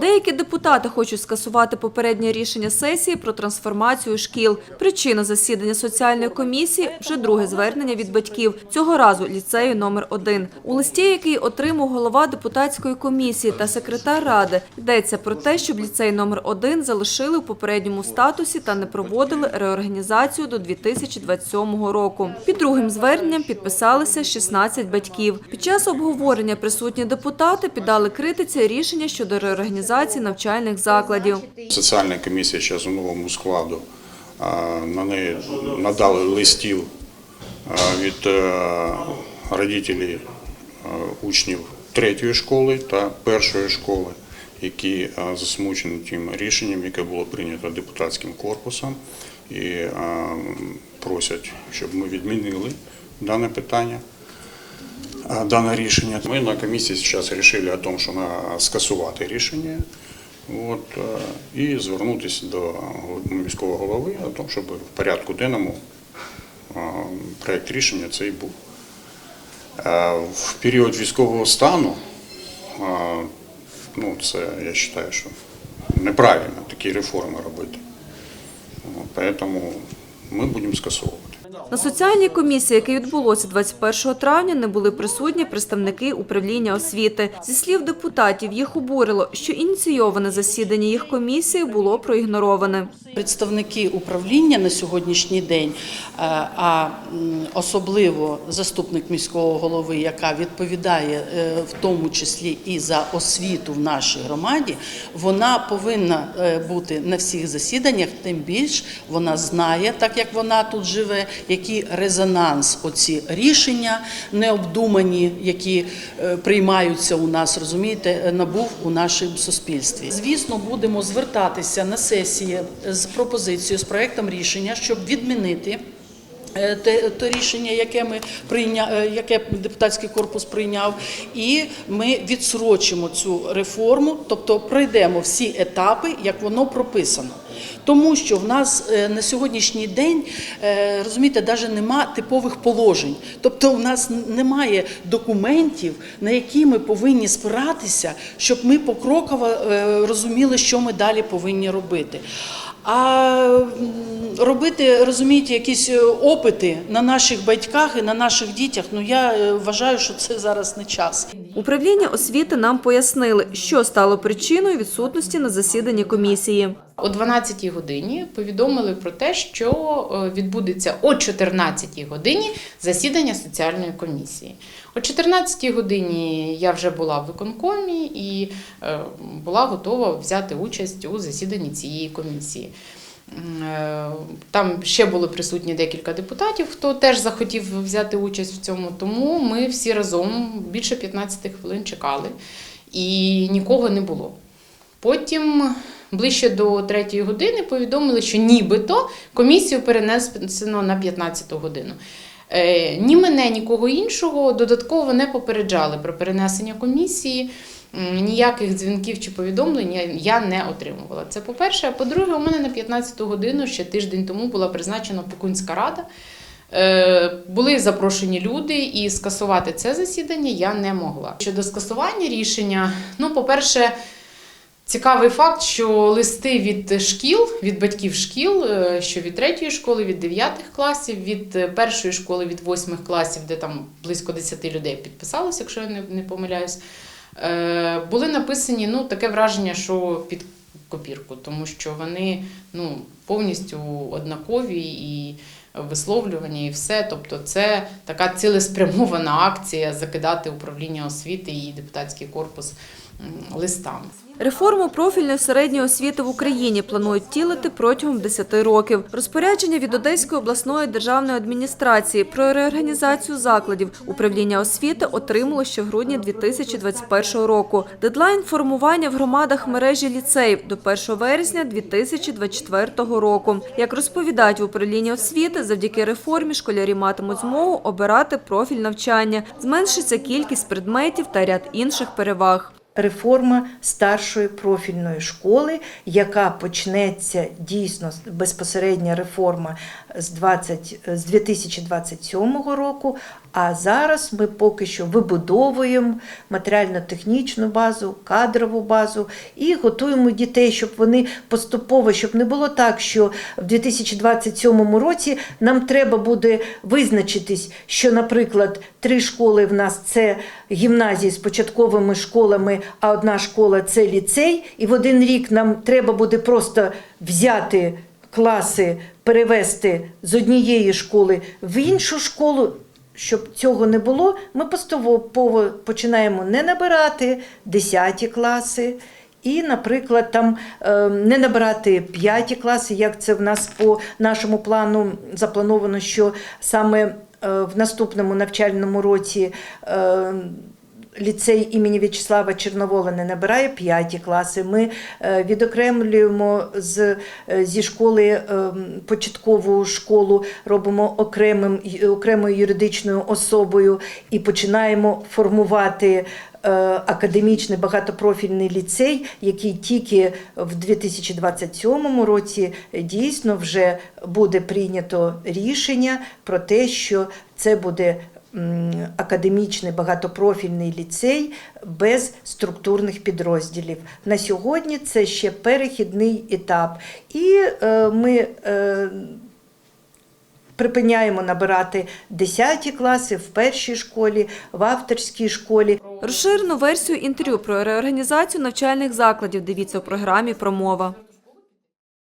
Деякі депутати хочуть скасувати попереднє рішення сесії про трансформацію шкіл. Причина засідання соціальної комісії вже друге звернення від батьків. Цього разу ліцею номер 1 У листі, який отримав голова депутатської комісії та секретар ради, йдеться про те, щоб ліцей номер 1 залишили в попередньому статусі та не проводили реорганізацію до 2027 року. Під другим зверненням підписалися 16 батьків. Під час обговорення присутні депутати піддали критиці рішення щодо реорганізації навчальних закладів. Соціальна комісія зараз у новому складу. На неї надали листів від е, родителів е, учнів третьої школи та першої школи, які е, засмучені тим рішенням, яке було прийнято депутатським корпусом, і просять, щоб ми відмінили дане питання. Дане рішення. Ми на комісії зараз вирішили тому, що на скасувати рішення. От, е, і звернутися до міського голови тому, щоб в порядку денному е, проєкт рішення цей був. В період військового стану, е, ну, це я вважаю, що неправильно такі реформи робити. Тому ми будемо скасовувати. На соціальній комісії, яке відбулося 21 травня, не були присутні представники управління освіти. Зі слів депутатів, їх обурило, що ініційоване засідання їх комісії було проігнороване. Представники управління на сьогоднішній день, е, а особливо заступник міського голови, яка відповідає е, в тому числі і за освіту в нашій громаді, вона повинна е, бути на всіх засіданнях. Тим більш вона знає, так як вона тут живе, який резонанс оці рішення необдумані, які е, приймаються у нас, розумієте, е, набув у нашому суспільстві. Звісно, будемо звертатися на сесії з пропозицією, з проектом рішення, щоб відмінити. Е, Те, те рішення, яке ми прийня, е, яке депутатський корпус прийняв, і ми відсрочимо цю реформу, тобто пройдемо всі етапи, як воно прописано. Тому що в нас е, на сьогоднішній день розумієте, навіть нема типових положень. Тобто, в нас немає документів, на які ми повинні спиратися, щоб ми покроково розуміли, що ми далі повинні робити. А робити, розумієте, якісь е, опити на наших батьках і на наших дітях, ну я е, вважаю, що це зараз не час. Управління освіти нам пояснили, що стало причиною відсутності на засіданні комісії. О 12 годині повідомили про те, що е, відбудеться о 14-й годині засідання соціальної комісії. О 14-й годині я вже була в виконкомі і е, була готова взяти участь у засіданні цієї комісії. Е, Там ще були присутні декілька депутатів, хто теж захотів взяти участь в цьому. Тому ми всі разом більше 15 хвилин чекали і нікого не було. Потім ближче до третьої години повідомили, що нібито комісію перенесено на 15 годину. Е, Ні мене, нікого іншого додатково не попереджали про перенесення комісії. Ніяких дзвінків чи повідомлень я- не отримувала. Це по-перше. А по-друге, у мене на 15-ту годину ще тиждень тому була призначена Пекунська рада. Е, Були запрошені люди, і скасувати це засідання я не могла. Щодо скасування рішення, ну, по-перше, Цікавий факт, що листи від шкіл, від батьків шкіл, е, що від третьої школи, від дев'ятих класів, від е, першої школи, від восьмих класів, де там близько 10 людей підписалося, якщо я не, помиляюсь, е, були написані ну, таке враження, що під копірку, тому що вони ну, повністю однакові і висловлювання, і все. Тобто, це така цілеспрямована акція закидати управління освіти і депутатський корпус м, листами. Реформу профільної середньої освіти в Україні планують втілити протягом 10 років. Розпорядження від Одеської обласної державної адміністрації про реорганізацію закладів управління освіти отримало ще в грудні 2021 року. Дедлайн формування в громадах мережі ліцеїв до 1 вересня 2024 року. Як розповідають в управлінні освіти, завдяки реформі школярі матимуть змогу обирати профіль навчання, зменшиться кількість предметів та ряд інших переваг. Реформа старшої профільної школи, яка почнеться дійсно безпосередня реформа з 20, з 2027 року, А зараз ми поки що вибудовуємо матеріально-технічну базу, кадрову базу і готуємо дітей, щоб вони поступово, щоб не було так, що в 2027 році нам треба буде визначитись, що, наприклад, три школи в нас це гімназії з початковими школами, а одна школа це ліцей. І в один рік нам треба буде просто взяти класи, перевести з однієї школи в іншу школу. Щоб цього не було, ми поступово починаємо не набирати 10 класи. І, наприклад, там е, не набирати п'яті класи, як це в нас по нашому плану заплановано, що саме е, в наступному навчальному році е, ліцей імені В'ячеслава Чорновола не набирає п'яті класи. Ми е, відокремлюємо з, е, зі школи е, початкову школу, робимо окремим, окремою юридичною особою і починаємо формувати. Академічний багатопрофільний ліцей, який тільки в 2027 році дійсно вже буде прийнято рішення про те, що це буде академічний багатопрофільний ліцей без структурних підрозділів. На сьогодні це ще перехідний етап. І е, ми е, припиняємо набирати 10 класи в першій школі, в авторській школі. Розширену версію інтерв'ю про реорганізацію навчальних закладів дивіться у програмі «Промова».